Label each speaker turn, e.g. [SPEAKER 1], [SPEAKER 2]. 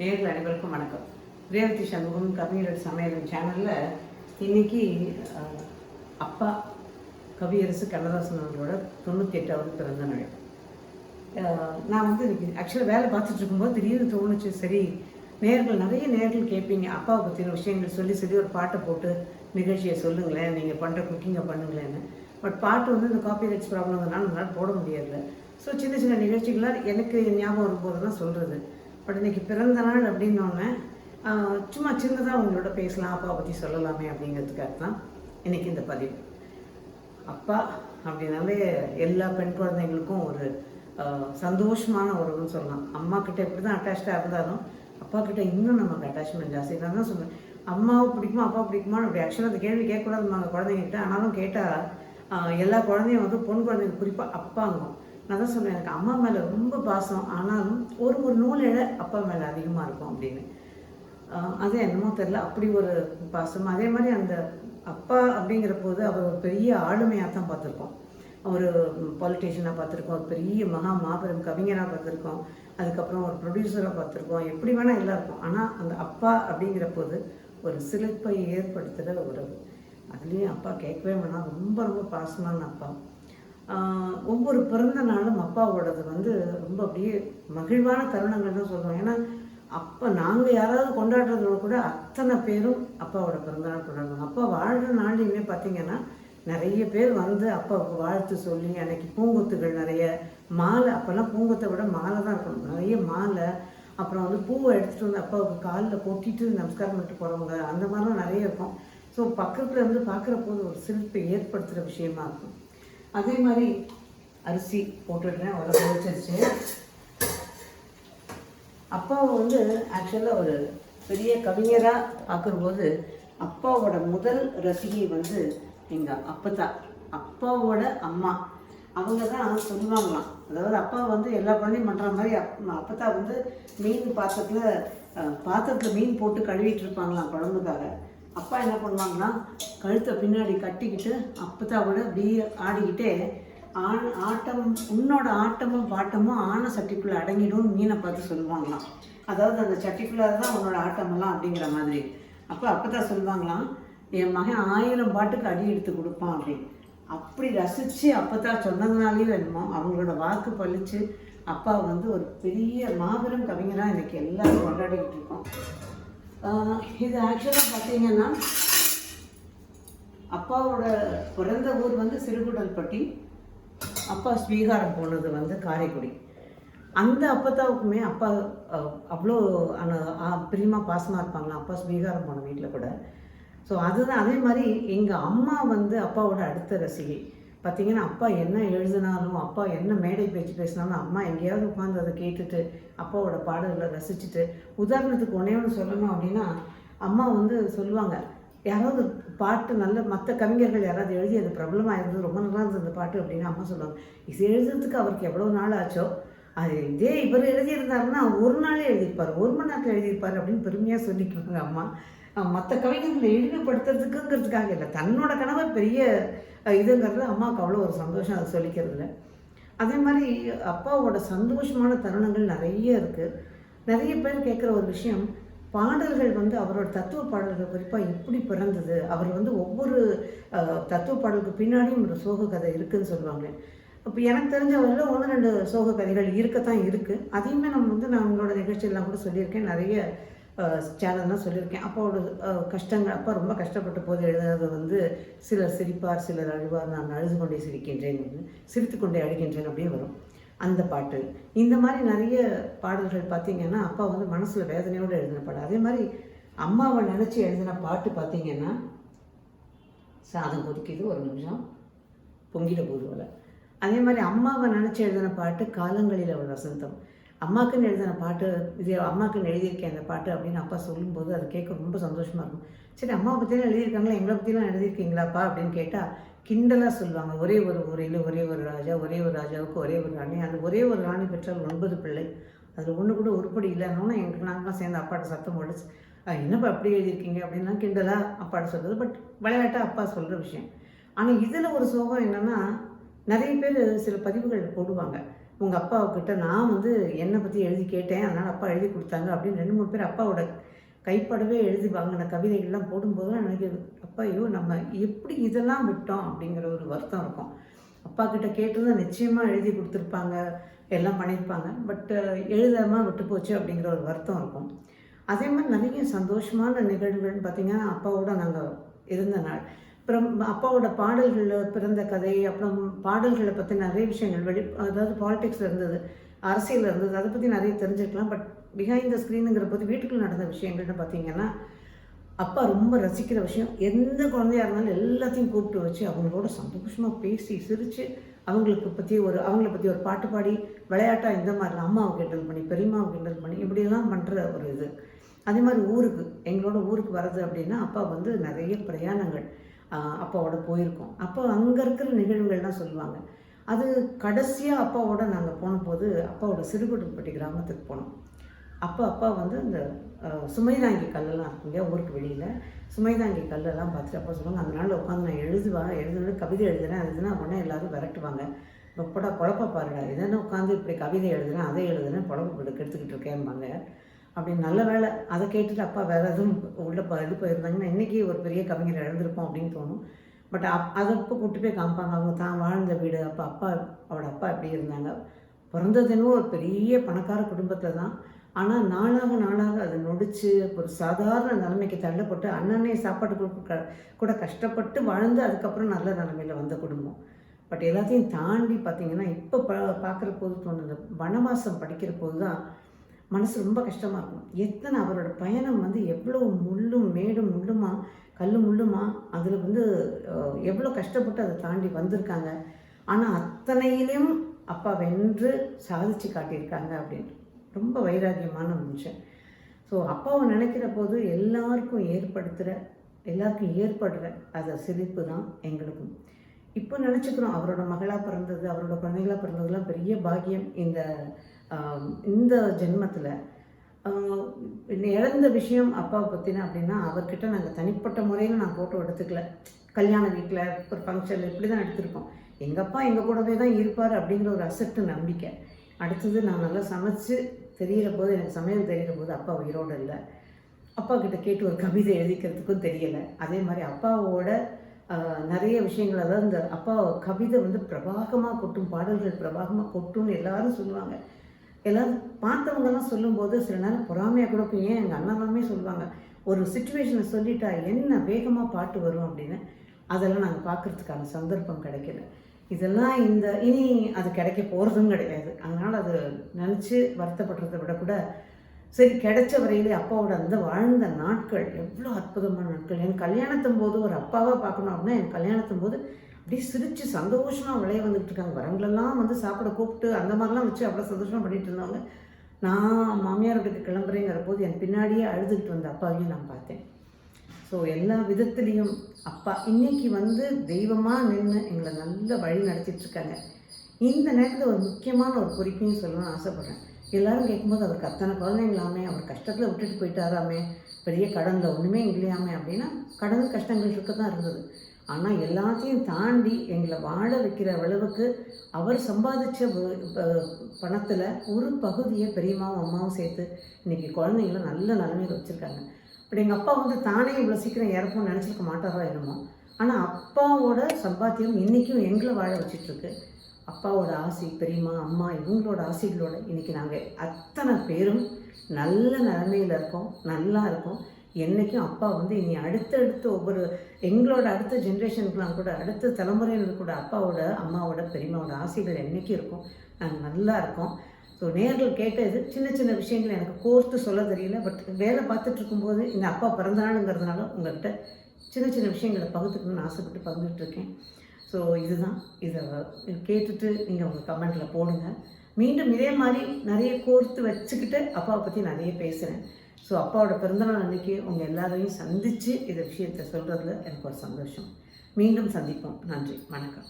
[SPEAKER 1] நேரில் அனைவருக்கும் வணக்கம். ரேவதி சண்முகம் கவிஞர் சமையல் சேனலில் இன்னைக்கு அப்பா கவியரசு கண்ணதாசன் அவர்களோட தொண்ணூற்றி எட்டாவது பிறந்த நாள். நான் வந்து ஆக்சுவலாக வேலை பார்த்துட்டு இருக்கும்போது திடீர்னு தோணுச்சு சரி நேர்கள் நிறைய நேர்கள் கேட்பீங்க. அப்பாவை பற்றின விஷயங்கள் சொல்லி சொல்லி ஒரு பாட்டை போட்டு நிகழ்ச்சியை சொல்லுங்களேன். நீங்கள் பண்ணுற குக்கிங்கை பண்ணுங்களேன்னு. பட் பாட்டு வந்து இந்த காப்பி ரைட்ஸ் ப்ராப்ளம்னால நம்மளால் போட முடியல ஸோ சின்ன சின்ன நிகழ்ச்சிகளாக எனக்கு ஞாபகம் வரும்போது தான் சொல்கிறது பட் இன்னைக்கு பிறந்த நாள் அப்படின்னோடனே சும்மா சின்னதாக உங்களோட பேசலாம் அப்பா பற்றி சொல்லலாமே அப்படிங்கிறதுக்காக தான் இன்னைக்கு இந்த பதிவு. அப்பா அப்படின்னாலே எல்லா பெண் குழந்தைங்களுக்கும் ஒரு சந்தோஷமான உறவுன்னு சொல்லலாம். அம்மா கிட்ட எப்படி தான் அட்டாச்சாக இருந்தாலும் அப்பா கிட்ட இன்னும் நமக்கு அட்டாச்மெண்ட் ஜாஸ்தி. நான் தான் சொல்லுவேன் அம்மாவை பிடிக்குமா அப்பா பிடிக்குமா அப்படி ஆக்சுவலாக அந்த கேள்வி கேட்கக்கூடாது குழந்தைங்கிட்ட ஆனாலும் கேட்டால் எல்லா குழந்தையும் வந்து பொன் குழந்தைங்க குறிப்பாக அப்பாங்கும். நான் தான் சொன்னேன் எனக்கு அம்மா மேலே ரொம்ப பாசம். ஆனாலும் ஒரு ஒரு நூல் இழ அப்பா மேலே அதிகமாக இருக்கும் அப்படின்னு. அது என்னமோ தெரில அப்படி ஒரு பாசம். அதே மாதிரி அந்த அப்பா அப்படிங்கிற போது அவர் ஒரு பெரிய ஆளுமையாக தான் பார்த்துருக்கோம். ஒரு பாலிட்டிஷியனாக பார்த்துருக்கோம். ஒரு பெரிய மகா மாபெரும் கவிஞராக பார்த்துருக்கோம். அதுக்கப்புறம் ஒரு ப்ரொடியூசராக பார்த்துருக்கோம். எப்படி வேணால் எல்லாம் இருக்கும். ஆனால் அந்த அப்பா அப்படிங்கிற போது ஒரு சிலிர்ப்பை ஏற்படுத்துகிற உறவு அதுலேயும் அப்பா கேட்கவே வேணாம். ரொம்ப ரொம்ப பாசமான அப்பா. ஒவ்வொரு பிறந்த நாளும் அப்பாவோடது வந்து ரொம்ப அப்படியே மகிழ்வான தருணங்கள் தான் சொல்லுவோம் ஏன்னா அப்போ நாங்கள் யாராவது கொண்டாடுறதோட கூட அத்தனை பேரும் அப்பாவோட பிறந்தநாள் கொண்டாடுவாங்க. அப்பா வாழ்கிற நாள்லையுமே பார்த்தீங்கன்னா நிறைய பேர் வந்து அப்பாவுக்கு வாழ்த்து சொல்லி அன்னைக்கு பூங்கொத்துகள் நிறைய மாலை அப்போல்லாம் பூங்கொத்தை விட மாலை தான் இருக்கணும். நிறைய மாலை அப்புறம் வந்து பூவை எடுத்துகிட்டு வந்து அப்பாவுக்கு காலில் கொட்டிட்டு நமஸ்காரம் பண்ணிட்டு போகிறவங்க அந்த மாதிரிலாம் நிறைய இருக்கும். ஸோ பக்கத்தில் இருந்து பார்க்குற போது ஒரு சிரிப்பை ஏற்படுத்துகிற விஷயமா இருக்கும். அதே மாதிரி அரிசி போட்டுடுறேன் அவ்வளோ வச்சிருச்சு அப்பாவை வந்து ஆக்சுவலாக ஒரு பெரிய கவிஞராக பார்க்கும்போது அப்பாவோட முதல் ரசிகை வந்து எங்கள் அப்பத்தா அப்பாவோட அம்மா. அவங்க தான் சொல்லுவாங்களாம். அதாவது அப்பா வந்து எல்லா குழந்தையும் பண்ணுற மாதிரி அப் அப்பத்தா வந்து மீன் பாத்திரத்தில் பாத்திரத்தில் மீன் போட்டு கழுவிட்டு இருப்பாங்களாம் குழம்புக்காக. அப்பா என்ன பண்ணுவாங்கன்னா கழுத்தை பின்னாடி கட்டிக்கிட்டு அப்பத்தாவோட அப்படியே ஆடிக்கிட்டே ஆண் ஆட்டம் உன்னோட ஆட்டமும் பாட்டமும் ஆன சட்டிக்குள்ளே அடங்கிடும் மீனை பார்த்து சொல்லுவாங்களாம். அதாவது அந்த சட்டிக்குள்ளே தான் உன்னோட ஆட்டமெல்லாம் அப்படிங்கிற மாதிரி. அப்போ அப்போ தான் சொல்லுவாங்களாம் என் மகன் ஆயிரம் பாட்டுக்கு அடி எடுத்து கொடுப்பான் அப்படின்னு. அப்படி ரசித்து அப்போ தான் சொன்னதுனாலேயும் என்னமோ அவங்களோட வாக்கு பழித்து அப்பா வந்து ஒரு பெரிய மாபெரும் கவிஞராக இன்றைக்கி எல்லாரும் கொண்டாடிக்கிட்டு இருக்கோம். இது ஆக்சுவலாக பார்த்தீங்கன்னா அப்பாவோட பிறந்த ஊர் வந்து சிறுகுடல்பட்டி. அப்பா ஸ்வீகாரம் போனது வந்து காரைக்குடி. அந்த அப்பத்தாவுக்குமே அப்பா அவ்வளோ பிரியமாக பாசமாக இருப்பாங்களாம் அப்பா ஸ்வீகாரம் போன வீட்டில் கூட. ஸோ அதுதான் அதே மாதிரி எங்கள் அம்மா வந்து அப்பாவோட அடுத்த ரசிகை. பார்த்தீங்கன்னா அப்பா என்ன எழுதினாலும் அப்பா என்ன மேடை பேச்சு பேசினாலும் அம்மா எங்கேயாவது உட்காந்து அதை கேட்டுட்டு அப்பாவோட பாடல்களை ரசிச்சுட்டு உதாரணத்துக்கு ஒன்றே ஒன்று சொல்லணும் அப்படின்னா அம்மா வந்து சொல்லுவாங்க யாராவது பாட்டு நல்ல மற்ற கவிஞர்கள் யாராவது எழுதி அது பிரபலமாக இருந்தது ரொம்ப நல்லா இருந்தது அந்த பாட்டு அப்படின்னு அம்மா சொல்லுவாங்க. இது எழுதுறதுக்கு அவருக்கு எவ்வளோ நாள் ஆச்சோ அது இதே இவர் எழுதியிருந்தாருன்னா ஒரு நாளே எழுதியிருப்பார் ஒரு மணி நேரத்தில் எழுதியிருப்பார் அப்படின்னு பெருமையாக சொல்லிக்குவாங்க அம்மா. மற்ற கவிஞர்களை இழிவுபடுத்துறதுக்குங்கிறதுக்காக இல்லை. தன்னோட கனவை பெரிய இதுங்கிறது அம்மாவுக்கு அவ்வளோ ஒரு சந்தோஷம் அதை சொல்லிக்கிறதுல. அதே மாதிரி அப்பாவோட சந்தோஷமான தருணங்கள் நிறைய இருக்குது நிறைய பேர் கேட்குற ஒரு விஷயம் பாடல்கள் வந்து அவரோட தத்துவ பாடல்கள் குறிப்பாக எப்படி பிறந்தது. அவர் வந்து ஒவ்வொரு தத்துவ பாடலுக்கு பின்னாடியும் ஒரு சோக கதை இருக்குதுன்னு சொல்லுவாங்க. இப்போ எனக்கு தெரிஞ்ச வரையில் ஒன்று ரெண்டு சோக கதைகள் இருக்கத்தான் இருக்குது அதையுமே நம்ம வந்து நான் உங்களோட நிகழ்ச்சியெல்லாம் கூட சொல்லியிருக்கேன். நிறைய சேனல்லாம் சொல்லியிருக்கேன். அப்பாவோட கஷ்டங்கள் அப்பா ரொம்ப கஷ்டப்பட்ட போது எழுதுறது வந்து சிலர் சிரிப்பார் சிலர் அழுவார் நான் அழுது கொண்டே சிரிக்கின்றேன் சிரித்து கொண்டே அழுகின்றேன் அப்படியே வரும். அந்த பாட்டு. இந்த மாதிரி நிறைய பாடல்கள் பார்த்தீங்கன்னா அப்பா வந்து மனசில் வேதனையோடு எழுதின பாட்டு. அதே மாதிரி அம்மாவை நினச்சி எழுதின பாட்டு பார்த்தீங்கன்னா சாதம் கொதிக்குது ஒரு நிமிஷம். பொங்கிட போதுவல அதே மாதிரி அம்மாவை நினச்சி எழுதின பாட்டு காலங்களில் ஒரு வசந்தம். அம்மாக்குன்னு எழுதின பாட்டு இது அம்மாக்குன்னு எழுதியிருக்கேன் அந்த பாட்டு அப்படின்னு அப்பா சொல்லும்போது அது கேட்க ரொம்ப சந்தோஷமாக இருக்கும். சரி அம்மா பற்றிலாம் எழுதியிருக்காங்களா? எங்களை பற்றிலாம் எழுதியிருக்கீங்களாப்பா? அப்படின்னு கேட்டால் கிண்டலாக சொல்லுவாங்க. ஒரே ஒரு ஊரில் ஒரே ஒரு ராஜா ஒரே ஒரு ராஜாவுக்கு ஒரே ஒரு ராணி. அந்த ஒரே ஒரு ராணி பெற்றால் ஒன்பது பிள்ளை. அதில் ஒன்று கூட உருப்படி இல்லைன்னா எங்களுக்கு நாங்களாம் சேர்ந்து அப்பாட்ட சத்தம் போடுச்சு என்னப்பா அப்படி எழுதியிருக்கீங்க? அப்படின்னா கிண்டலாக அப்பாட்ட சொல்கிறது பட் விளையாட்டாக அப்பா சொல்கிற விஷயம். ஆனால் இதில் ஒரு சோகம் என்னென்னா நிறைய பேர் சில பதிவுகள் போடுவாங்க. உங்கள் அப்பாவுக்கிட்ட நான் வந்து என்னை பற்றி எழுதி கேட்டேன். அதனால் அப்பா எழுதி கொடுத்தாங்க அப்படின்னு ரெண்டு மூணு பேர் அப்பாவோட கைப்படவே எழுதி வாங்கின கவிதைகள்லாம் போடும்போது எனக்கு அப்பா ஐயோ நம்ம எப்படி இதெல்லாம் விட்டோம்? அப்படிங்கிற ஒரு வருத்தம் இருக்கும். அப்பா கிட்ட கேட்டிருந்தா நிச்சயமாக எழுதி கொடுத்துருப்பாங்க எல்லாம் பண்ணியிருப்பாங்க. பட்டு எழுதாமல் விட்டு போச்சு அப்படிங்கிற ஒரு வருத்தம் இருக்கும். அதே மாதிரி நிறைய சந்தோஷமான நிகழ்வுகள்னு பார்த்திங்கன்னா அப்பாவோட நாங்கள் இருந்த நாள். அப்புறம் அப்பாவோட பாடல்களில் பிறந்த கதை அப்புறம் பாடல்களை பற்றி நிறைய விஷயங்கள் வெளி அதாவது பாலிடிக்ஸில் இருந்தது அரசியல் இருந்தது அதை பற்றி நிறைய தெரிஞ்சுக்கலாம் பட் பிஹைண்ட் த ஸ்க்ரீனுங்கிற போது வீட்டுக்குள்ள நடந்த விஷயங்கள்னு பார்த்தீங்கன்னா அப்பா ரொம்ப ரசிக்கிற விஷயம் எந்த குழந்தையா இருந்தாலும் எல்லாத்தையும் கூப்பிட்டு வச்சு அவங்களோட சந்தோஷமாக பேசி சிரித்து அவங்களுக்கு பற்றி ஒரு அவங்கள பற்றி ஒரு பாட்டு பாடி விளையாட்டாக இந்த மாதிரிலாம் அம்மாவை கிண்டல் பண்ணி பெரியம்மாவை கிண்டல் பண்ணி இப்படியெல்லாம் பண்ணுற ஒரு இது. அதே மாதிரி ஊருக்கு எங்களோட ஊருக்கு வர்றது அப்படின்னா அப்பா வந்து நிறைய பிரயாணங்கள். அப்பாவோட போயிருக்கோம். அப்போ அங்கே இருக்கிற நிகழ்வுகள்லாம் சொல்லுவாங்க. அது கடைசியாக அப்பாவோட நாங்கள் போனபோது அப்பாவோட சிறுகுட்டுப்பட்டி கிராமத்துக்கு போனோம். அப்போ அப்பா வந்து அந்த சுமைதாங்கி கல்லெல்லாம் இருக்குங்க ஊருக்கு வெளியில். சுமைதாங்கி கல்லெல்லாம் பார்த்துட்டு அப்பா சொல்லுவாங்க அந்த உட்காந்து நான் எழுதுவேன் எழுதுனது கவிதை எழுதுறேன் எழுதுனா உடனே எல்லாரும் விரட்டுவாங்க. ரொப்படா குழப்ப பாருடா இதென்ன உட்காந்து இப்படி கவிதை எழுதுறேன் அதை எழுதுனேன் குழப்ப எடுத்துக்கிட்டு கெடுத்துக்கிட்டு இருக்கேன்பாங்க அப்படி நல்ல வேலை அதை கேட்டுட்டு அப்பா வேற எதுவும் உள்ள இது போயிருந்தாங்கன்னா இன்னைக்கு ஒரு பெரிய கவிஞர் இழந்திருப்போம் அப்படின்னு தோணும். பட் அப் அதை அப்போ கூட்டு போய் காமிப்பாங்க. அவங்க தான் வாழ்ந்த வீடு. அப்போ அப்பா அவரோட அப்பா எப்படி இருந்தாங்க? பிறந்தது என்னவோ ஒரு பெரிய பணக்கார குடும்பத்தில் தான். ஆனால் நாளாக நாளாக அதை நொடிச்சு ஒரு சாதாரண நிலைமைக்கு தள்ளப்பட்டு அண்ணனே சாப்பாடு கொடுக்க கூட கஷ்டப்பட்டு வாழ்ந்து அதுக்கப்புறம் நல்ல நிலைமையில் வந்த குடும்பம். பட் எல்லாத்தையும் தாண்டி பார்த்தீங்கன்னா இப்போ ப பார்க்குற போது தோணுது வனவாசம் படிக்கிற போது தான் மனசு ரொம்ப கஷ்டமாக இருக்கும். எத்தனை அவரோட பயணம் வந்து எவ்வளோ முள்ளும் மேடும் முள்ளுமா கல் முள்ளுமா அதில் வந்து எவ்வளோ கஷ்டப்பட்டு அதை தாண்டி வந்திருக்காங்க. ஆனால் அத்தனையிலையும் அப்பா வென்று சாதிச்சு காட்டியிருக்காங்க அப்படின்னு. ரொம்ப வைராகியமான மனுஷன். ஸோ அப்பாவை நினைக்கிற போது எல்லாருக்கும் ஏற்படுத்துகிற எல்லாருக்கும் ஏற்படுற அந்த சிரிப்பு தான் எங்களுக்கும். இப்போ நினச்சிக்கிறோம் அவரோட மகளாக பிறந்தது அவரோட குழந்தைகளாக பிறந்ததுலாம் பெரிய பாக்கியம். இந்த இந்த ஜென்மத்தில் இழந்த விஷயம் அப்பாவை பற்றின அப்படின்னா அவர்கிட்ட நாங்கள் தனிப்பட்ட முறையில் நான் ஃபோட்டோ எடுத்துக்கல. கல்யாண வீட்டில் ஒரு ஃபங்க்ஷன் இப்படி தான் எடுத்திருக்கோம். எங்கள் அப்பா எங்கள் கூடவே தான் இருப்பார் அப்படிங்கிற ஒரு அசட்டு நம்பிக்கை. அடுத்தது நான் நல்லா சமைச்சு தெரிகிற போது எனக்கு சமையல் தெரிகிற போது அப்பா உயிரோடு இல்லை. அப்பா கிட்ட கேட்டு ஒரு கவிதை எழுதிக்கிறதுக்கும் தெரியலை. அதே மாதிரி அப்பாவோட நிறைய விஷயங்கள் அதாவது இந்த அப்பா கவிதை வந்து பிரபாகமாக கொட்டும் பாடல்கள் பிரபாகமாக கொட்டும்னு எல்லாரும் சொல்லுவாங்க. எல்லாரும் பார்த்தவங்கெல்லாம் சொல்லும்போது சில நேரம் பொறாமையாக கூட ஏன் எங்கள் அண்ணாமே சொல்லுவாங்க ஒரு சுச்சுவேஷனை சொல்லிட்டா என்ன வேகமாக பாட்டு வரும்? அப்படின்னு. அதெல்லாம் நாங்கள் பார்க்கறதுக்கான சந்தர்ப்பம் கிடைக்கல. இதெல்லாம் இந்த இனி அது கிடைக்க போகிறதும் கிடையாது. அதனால் அது நினச்சி வருத்தப்படுறதை விட கூட சரி கிடைச்ச வரையிலே அப்பாவோட அந்த வாழ்ந்த நாட்கள் எவ்வளோ அற்புதமான நாட்கள். என் கல்யாணத்தும் போது ஒரு அப்பாவை பார்க்கணும் அப்படின்னா என் கல்யாணத்தும் போது அப்படியே சிரித்து சந்தோஷமாக விளைய வந்துக்கிட்டு இருக்காங்க. வரங்களெல்லாம் வந்து சாப்பிட கூப்பிட்டு அந்த மாதிரிலாம் வச்சு அவ்வளோ சந்தோஷமாக பண்ணிகிட்டு இருந்தவங்க நான் மாமியார் வீட்டுக்கு கிளம்புறேங்கிற போது என் பின்னாடியே அழுதுகிட்டு வந்த அப்பாவையும் நான் பார்த்தேன். ஸோ எல்லா விதத்துலேயும் அப்பா இன்னைக்கு வந்து தெய்வமாக நின்று எங்களை நல்ல வழி நடத்திட்டுருக்காங்க இந்த நேரத்தில் ஒரு முக்கியமான ஒரு குறிப்பையும் சொல்லணும்னு ஆசைப்பட்றேன். எல்லாரும் கேட்கும்போது அவருக்கு அத்தனை குழந்தைங்களாமே அவர் கஷ்டத்தில் விட்டுட்டு போயிட்டாராமே பெரிய கடனில் ஒன்றுமே இல்லையாமே அப்படின்னா கடன் கஷ்டங்கள் இருக்க தான் இருந்தது. ஆனால் எல்லாத்தையும் தாண்டி எங்களை வாழ வைக்கிற அளவுக்கு அவர் சம்பாதிச்ச பணத்தில் ஒரு பகுதியை பெரியம்மாவும் அம்மாவும் சேர்த்து இன்னைக்கு குழந்தைங்கள நல்ல நிலைமையில் வச்சுருக்காங்க. இப்படி எங்கள் அப்பா வந்து தானே இவ்வளோ சீக்கிரம் இறப்போம்னு நினச்சிருக்க மாட்டாரோ என்னமோ. ஆனால் அப்பாவோட சம்பாத்தியம் இன்றைக்கும் எங்களை வாழ வச்சிட்ருக்கு. அப்பாவோட ஆசை பெரியம்மா அம்மா இவங்களோட ஆசைகளோட இன்றைக்கி நாங்கள் அத்தனை பேரும் நல்ல நிலைமையில் இருக்கோம் நல்லா இருக்கோம். என்றைக்கும் அப்பா வந்து இனி அடுத்தடுத்து ஒவ்வொரு எங்களோட அடுத்த ஜென்ரேஷனுக்குலாம் கூட அடுத்த தலைமுறையினர் கூட அப்பாவோட அம்மாவோட பெரியம்மாவோட ஆசைகள் என்றைக்கும் இருக்கும். நாங்கள் நல்லா இருக்கோம். ஸோ நேர்கள் கேட்டது சின்ன சின்ன விஷயங்கள் எனக்கு கோர்த்து சொல்ல தெரியல. பட் வேலை பார்த்துட்டு இருக்கும்போது இந்த அப்பா பிறந்த நாளுங்கிறதுனால உங்கள்கிட்ட சின்ன சின்ன விஷயங்களை பகுத்துக்கணும்னு ஆசைப்பட்டு பகிர்ந்துட்டுருக்கேன் ஸோ இதுதான். இதை கேட்டுட்டு நீங்கள் உங்கள் கமெண்ட்டில் போடுங்க. மீண்டும் இதே மாதிரி நிறைய கோர்த்து வச்சுக்கிட்டு அப்பாவை பற்றி நிறைய பேசுகிறேன் ஸோ அப்பாவோட பிறந்தநாள் அன்னைக்கு உங்கள் எல்லாரையும் சந்தித்து இந்த விஷயத்தை சொல்கிறதுல எனக்கு ஒரு சந்தோஷம். மீண்டும் சந்திப்போம். நன்றி. வணக்கம்.